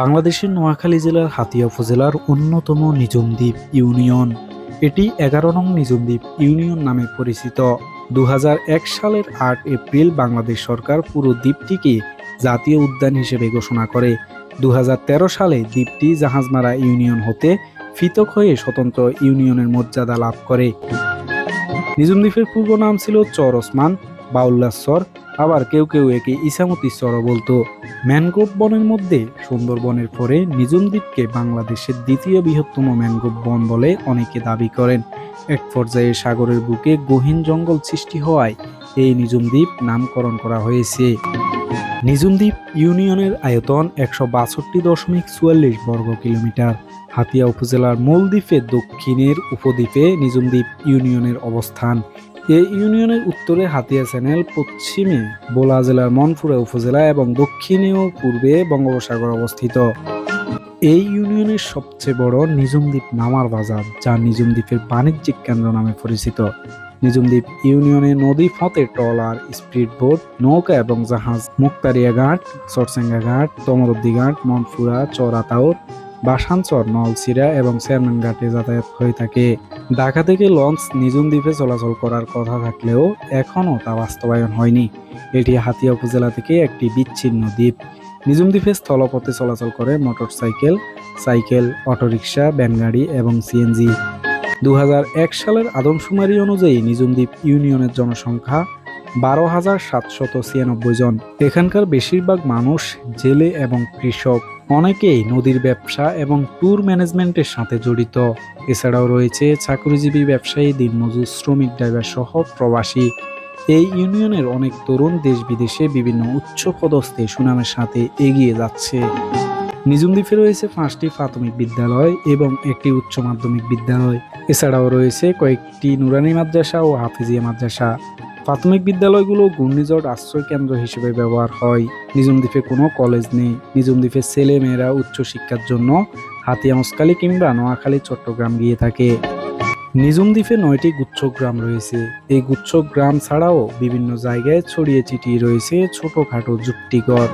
বাংলাদেশের নোয়াখালী জেলার হাতিয়া উপজেলার অন্যতম নিজম দ্বীপ ইউনিয়ন। এটি এগারো নং নিজম দ্বীপ ইউনিয়ন নামে পরিচিত। দু হাজার এক সালের আট এপ্রিল বাংলাদেশ সরকার পুরো দ্বীপটিকে জাতীয় উদ্যান হিসেবে ঘোষণা করে। দু হাজার তেরো সালে দ্বীপটি জাহাজমারা ইউনিয়ন হতে পৃথক হয়ে স্বতন্ত্র ইউনিয়নের মর্যাদা লাভ করে। নিজম দ্বীপের পূর্ব নাম ছিল চর ওসমান বাউল্লাসর আবার কেউ কেউ একে ইসামতি চরও বলতো। ম্যানগ্রোভ বনের মধ্যে সুন্দরবনের পরে নিজম দ্বীপকে বাংলাদেশের দ্বিতীয় বৃহত্তম ম্যানগ্রোভ বন বলে অনেকে দাবি করেন। এক পর্যায়ে সাগরের বুকে গহীন জঙ্গল সৃষ্টি হওয়ায় এই নিজম দ্বীপ নামকরণ করা হয়েছে। নিজম দ্বীপ ইউনিয়নের আয়তন একশো বাষট্টি দশমিক চুয়াল্লিশ বর্গ কিলোমিটার। হাতিয়া উপজেলার মূল দ্বীপের দক্ষিণের উপদ্বীপে নিজম দ্বীপ ইউনিয়নের অবস্থান। এই ইউনিয়নের উত্তরে হাতিয়া চ্যানেল, পশ্চিমে বোলা জেলার মনপুরা উপজেলা এবং দক্ষিণে ও পূর্বে বঙ্গোপসাগর অবস্থিত। এই ইউনিয়নের সবচেয়ে বড় নিজম দ্বীপ নামার বাজার, যা নিজম দ্বীপের বাণিজ্যিক কেন্দ্র নামে পরিচিত। নিজম দ্বীপ ইউনিয়নে নদী ফতে ট্রলার স্পিড বোট, নৌকা এবং জাহাজ, মুক্তারিয়া ঘাট চরসেঙ্গা ঘাট, তমরদ্দি ঘাট, মনপুরা, চরাতাউর, বাসানচর, নলসিরা এবং চেয়ারম্যান ঘাটে যাতায়াত হয়ে থাকে। ঢাকা থেকে লঞ্চ নিজুম দ্বীপে চলাচল করার কথা থাকলেও এখনও তা বাস্তবায়ন হয়নি। এটি হাতিয়া উপজেলা থেকে একটি বিচ্ছিন্ন দ্বীপ। নিজুম দ্বীপে স্থলপথে চলাচল করে মোটরসাইকেল, সাইকেল, অটোরিকশা ব্যানগাড়ি এবং সিএনজি। দু হাজার এক সালের আদমশুমারি অনুযায়ী নিজুম দ্বীপ ইউনিয়নের জনসংখ্যা বারো হাজার সাতশত ছিয়ানব্বই জন। এখানকার বেশিরভাগ মানুষ জেলে এবং কৃষক। অনেকেই নদীর ব্যবসা এবং ট্যুর ম্যানেজমেন্টের সাথে জড়িত। এছাড়াও রয়েছে চাকরিজীবী ব্যবসায়ী, দিনমজুর, শ্রমিক, ড্রাইভার সহ প্রবাসী। এই ইউনিয়নের অনেক তরুণ দেশ বিদেশে বিভিন্ন উচ্চ পদস্থে সুনামের সাথে এগিয়ে যাচ্ছে। নিজুম দ্বীপে রয়েছে পাঁচটি প্রাথমিক বিদ্যালয় এবং একটি উচ্চ মাধ্যমিক বিদ্যালয়। এছাড়াও রয়েছে কয়েকটি নুরানি মাদ্রাসা ও হাফিজিয়া মাদ্রাসা। প্রাথমিক বিদ্যালয়গুলো ঘূর্ণিঝড় আশ্রয় কেন্দ্র হিসেবে ব্যবহার হয়। নিজুম দ্বীপে কোনো কলেজ নেই। নিজুম দ্বীপের ছেলে মেয়েরা উচ্চ শিক্ষার জন্য হাতিয়া মস্কালি কিংবা নোয়াখালী, চট্টগ্রাম গিয়ে থাকে। নিজুম দ্বীপে নয়টি গুচ্ছ গ্রাম রয়েছে। এই গুচ্ছ গ্রাম ছাড়াও বিভিন্ন জায়গায় ছড়িয়ে ছিটিয়ে রয়েছে ছোটখাটো যুক্তিগড়।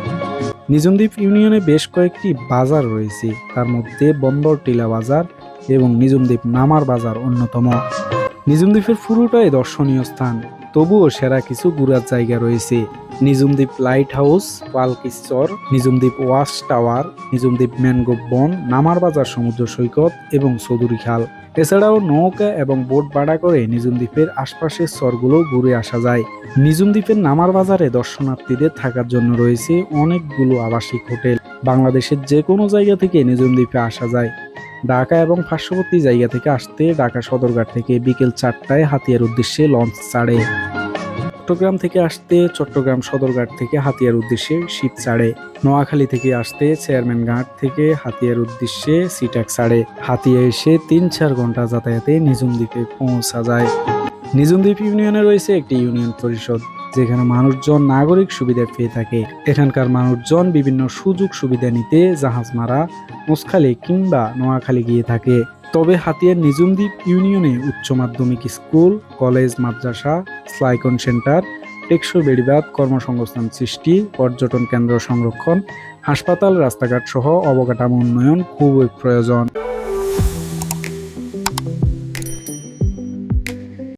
নিজুম দ্বীপ ইউনিয়নে বেশ কয়েকটি বাজার রয়েছে। তার মধ্যে বন্দর, টিলা বাজার এবং নিজুম দ্বীপ নামার বাজার অন্যতম। নিজুম দ্বীপের পুরোটাই দর্শনীয় স্থান। তবুও সেরা কিছু ঘুরার জায়গা রয়েছে। Nijhum Dwip lighthouse পালকিশ্বর Nijhum Dwip watch tower Nijhum Dwip mangrove বন নামার বাজার, সমুদ্র সৈকত এবং চৌধুরী খাল। এছাড়াও নৌকা এবং বোট ভাড়া করে নিজুম দ্বীপের আশপাশের স্তরগুলো ঘুরে আসা যায়। নিজুম দ্বীপের নামার বাজারে দর্শনার্থীদের থাকার জন্য রয়েছে অনেকগুলো আবাসিক হোটেল। বাংলাদেশের যে কোনো জায়গা থেকে নিজুম দ্বীপে আসা যায়। ঢাকা এবং পার্শ্ববর্তী জায়গা থেকে আসতে ঢাকা সদরঘাট থেকে বিকেল চারটায় হাতিয়ার উদ্দেশ্যে লঞ্চ ছাড়ে। চট্টগ্রাম থেকে আসতে চট্টগ্রাম সদরঘাট থেকে হাতিয়ার উদ্দেশ্যে শীত ছাড়ে। নোয়াখালী থেকে আসতে চেয়ারম্যান ঘাট থেকে হাতিয়ার উদ্দেশ্যে সিটাক ছাড়ে। হাতিয়া এসে তিন চার ঘণ্টা যাতায়াতে নিজুম দ্বীপে পৌঁছা যায়। নিজুম দ্বীপ ইউনিয়নে রয়েছে একটি ইউনিয়ন পরিষদ। যেখানে মানুষজন নাগরিক সুবিধা পেয়ে থাকে। এখানকার মানুষজন বিভিন্ন সুযোগ সুবিধা নিতে জাহাজ মারা মোসখালী কিংবা নোয়াখালী গিয়ে থাকে। তবে হাতিয়ার নিজুমদ্বীপ ইউনিয়নে উচ্চ মাধ্যমিক স্কুল, কলেজ, মাদ্রাসা, স্লাইকন সেন্টার, টেকসই বেড়িবাদ কর্মসংস্থান সৃষ্টি, পর্যটন কেন্দ্র সংরক্ষণ, হাসপাতাল, রাস্তাঘাট সহ অবকাঠামো উন্নয়ন খুবই প্রয়োজন।